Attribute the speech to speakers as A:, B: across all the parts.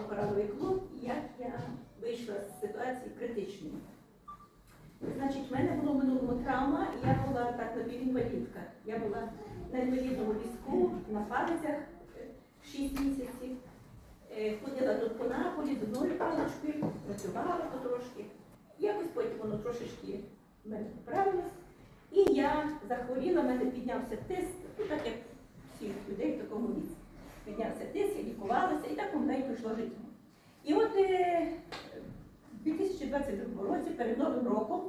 A: кораловий клуб, як я вийшла з ситуації критичної. Значить, в мене було в минулому травма, і я була так напівінвалідка. Я була на інвалідному візку, на палицях 6 місяців. Е, Ходила тут по наполі з одною паличкою, працювала потрошки. Якось потім воно трошечки в мене поправилось. І я захворіла, в мене піднявся тиск, ну так як всіх людей в такому віці. Піднявся тиск, лікувалася, і так у мене й пройшло життя. І от е, в 2022 році, перед Новим роком,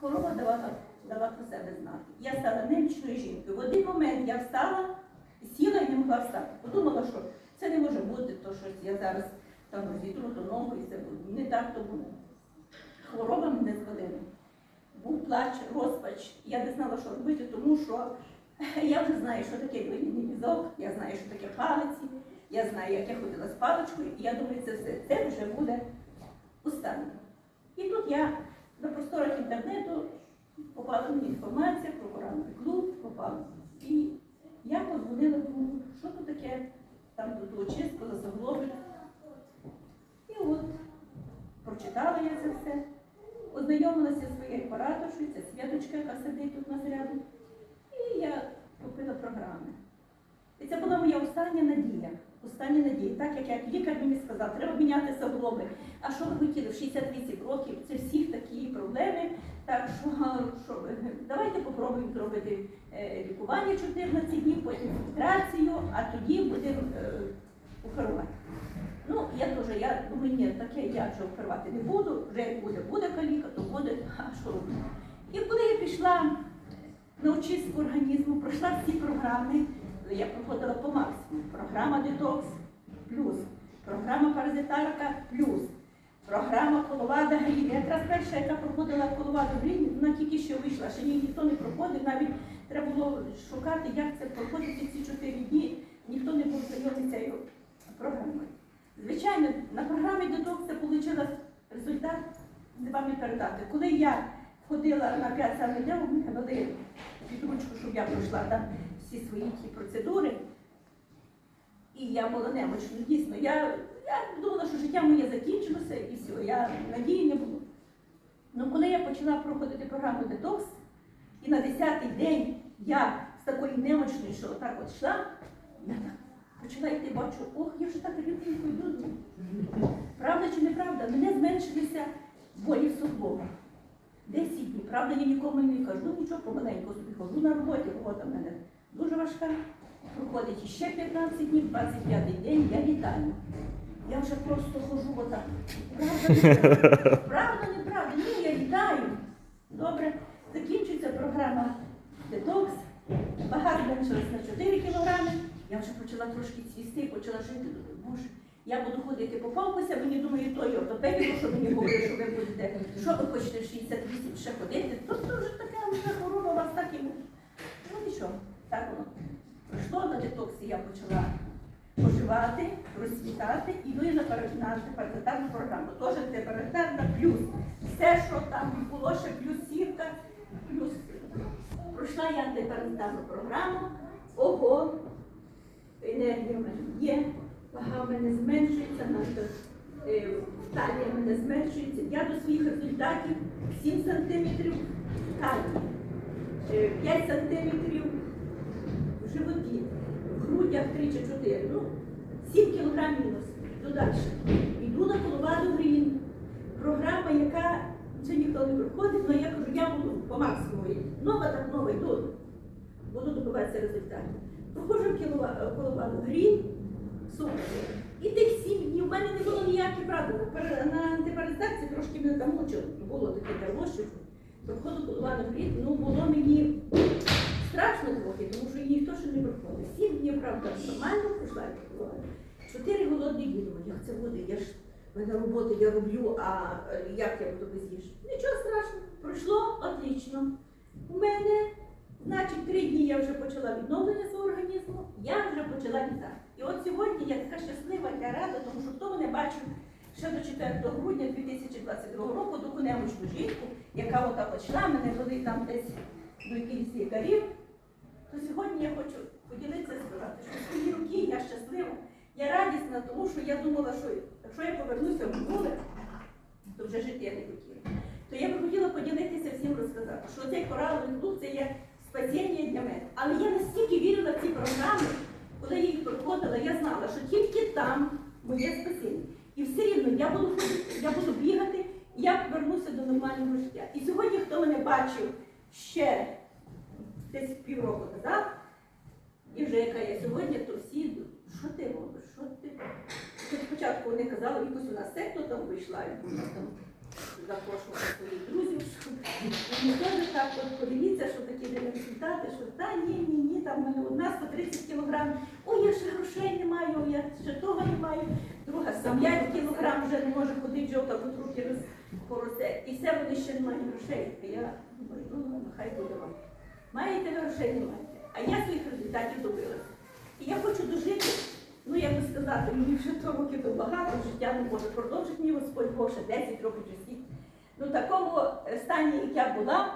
A: хвороба давала, дала про себе знати. Я стала немічною жінкою. В один момент я встала, сіла і не могла встати. Подумала, що це не може бути, то що я зараз там розітру ту ногу і це буде. Не так то було. Хвороба мене звалила. Був плач, розпач. Я не знала, що робити, тому що я вже знаю, що таке інвалідний візок, я знаю, що таке палиці, я знаю, як я ходила з паличкою, і я думаю, це все це вже буде останнє. І тут я на просторах інтернету попала мені інформація про коранний клуб, попала. І я подзвонила, думаю, що тут таке, там тут очистку за. І от прочитала я це все, ознайомилася зі своєю параторшою, це Святочка, яка сидить тут на заряду. І я купила програми. І це була моя остання надія. Остання надія. Так як як лікар мені сказав, треба міняти суглоби. А що ви хотіли в 68 років? Це всіх такі проблеми. Так що, що давайте попробуємо зробити е, лікування 14 днів, потім фільтрацію, а тоді будемо е, оперувати. Ну, я теж, я думаю, ні, таке я вже оперувати не буду, вже як буде, буде каліка, то буде, а що робити. І коли я пішла на очистку організму, пройшла всі програми, я проходила по максимуму. Програма Детокс плюс, програма Паразитарка плюс, програма Коловада Грін. Якраз перша, яка проходила Коловаду Грін, вона тільки що вийшла, ще ні, ніхто не проходив, навіть треба було шукати, як це проходити ці чотири дні. Ніхто не був знайомий цією програмою. Звичайно, на програмі Детокс я отримала результат, не вам не передати. Коли я ходила на 5 саме днів, у мене дали підручку, щоб я пройшла там всі свої ті процедури. І я була немощна, дійсно. Я, я думала, що життя моє закінчилося і все, я надії не було. Ну, коли я почала проходити програму детокс, і на 10-й день я з такої немощної, що отак от йшла, я так почала йти, бачу, ох, я вже так рівненько йду. Правда чи неправда? Мене зменшилися болі в суглобах. 10 днів. Правда, я нікому не кажу, ну нічого, помаленьку собі ходжу на роботі, робота в мене дуже важка. Проходить іще 15 днів, 25 день, я вітаю. Я вже просто ходжу отак. Правда? Правда, неправда? Ні, я вітаю. Добре. Закінчується програма детокс. Вага зменшилась на 4 кілограми. Я вже почала трошки цвісти, почала жити. Боже, я буду ходити по пампуся, мені думаю, той ортопедіку, що мені говорить, що ви будете, що ви хочете в 68 ще ходити, то це вже така вже хвороба у вас так і буде. Ну нічого, так воно. Пройшло на детоксі, я почала поживати, розцвітати, і ну і на пар- на антипаразитарну програму. Теж антипаразитарна плюс. Все, що там було, ще плюс сірка, плюс. Пройшла я антипаразитарну програму. Ого, енергія в мене є, вага в мене зменшується, наша е, талія в мене зменшується. Я до своїх результатів 7 сантиметрів талії, е, 5 сантиметрів в животі, в грудях 3 чи 4. Ну, 7 кілограм мінус. Йду далі. Йду на коловаду грін. Програма, яка ще ніхто не проходить, але я кажу, я буду по максимуму. Нова так нова йду. Буду добиватися результатів. Проходжу кілова- коловаду грін, супер. І тих сім днів в мене не було ніяких правил. На антипаразитації трошки мене замучило. Було таке термоші. Проходу коловаду грін, ну було мені страшно трохи, тому що її не проходив. Сім днів, правда, нормально пройшла коловаду. Чотири голодні дні, як це буде? Я ж мене роботу я роблю, а е, як я буду без їжі? Нічого страшного, пройшло отлично. У мене, значить, три дні я вже почала відновлення свого організму, я вже почала літати. І от сьогодні я така щаслива, я рада, тому що хто мене бачив ще до 4 грудня 2022 року таку немощну жінку, яка отак от йшла, мене вели там десь до якихось лікарів, то сьогодні я хочу поділитися сказати, що в свої роки я щаслива. Я радісна, тому що я думала, що якщо я повернуся в минуле, то вже жити я не хотіла. То я би хотіла поділитися всім розказати, що цей кораловий клуб це є спасіння для мене. Але я настільки вірила в ці програми, коли я їх проходила, я знала, що тільки там моє спасіння. І все рівно я буду ходити, я буду бігати, я повернуся до нормального життя. І сьогодні, хто мене бачив ще десь півроку назад, і вже яка я сьогодні, то всі, що ти робиш, що ти? Спочатку вони казали, якусь у нас секту там вийшла, і вона там запрошувала своїх друзів, і теж так от подивіться, що такі де результати, що та ні, ні, ні, там мене одна 130 кілограм, ой, я ще грошей не маю, я ще того не маю, друга сам 5 кілограм вже не може ходити, жовта от руки розпоросте. І все вони ще не мають грошей. Я думаю, ну нехай буде вам. Маєте грошей, не маєте. А я своїх результатів добилася. І я хочу дожити, ну як би сказати, мені вже то років то багато, життя не може продовжити мені Господь Бог ще 10 років чи. Ну в такому е, стані, як я була,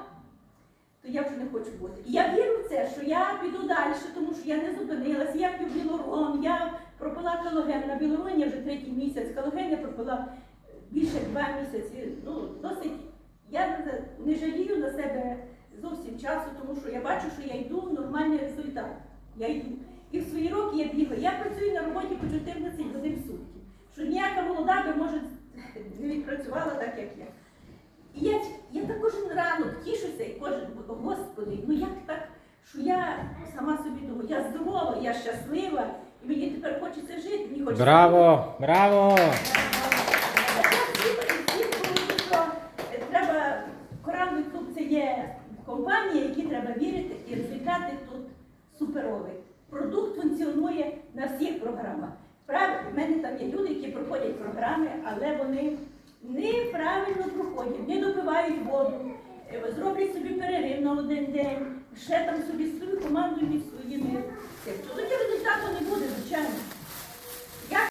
A: то я вже не хочу бути. І я вірю в це, що я піду далі, тому що я не зупинилася, я п'ю білорон, я пропила калоген. На білороні вже третій місяць, калоген я пропила більше два місяці. Ну, досить. Я не- не жалію на себе зовсім часу, тому що я бачу, що я йду в нормальний результат. Я йду. І в свої роки я бігаю. Я працюю на роботі по 14 годин в сутки. Що ніяка молода би, може, не відпрацювала так, як я. І я, я так кожен ранок тішуся і кожен, Господи, ну як так, що я сама собі думаю, я здорова, я щаслива, і мені тепер хочеться жити. Мені хочеться
B: Браво! Браво!
A: здоровий. Продукт функціонує на всіх програмах. Правильно, в мене там є люди, які проходять програми, але вони неправильно проходять, не допивають воду, е, зроблять собі перерив на один день, ще там собі свою командують своїми. Тоді результату не буде, звичайно.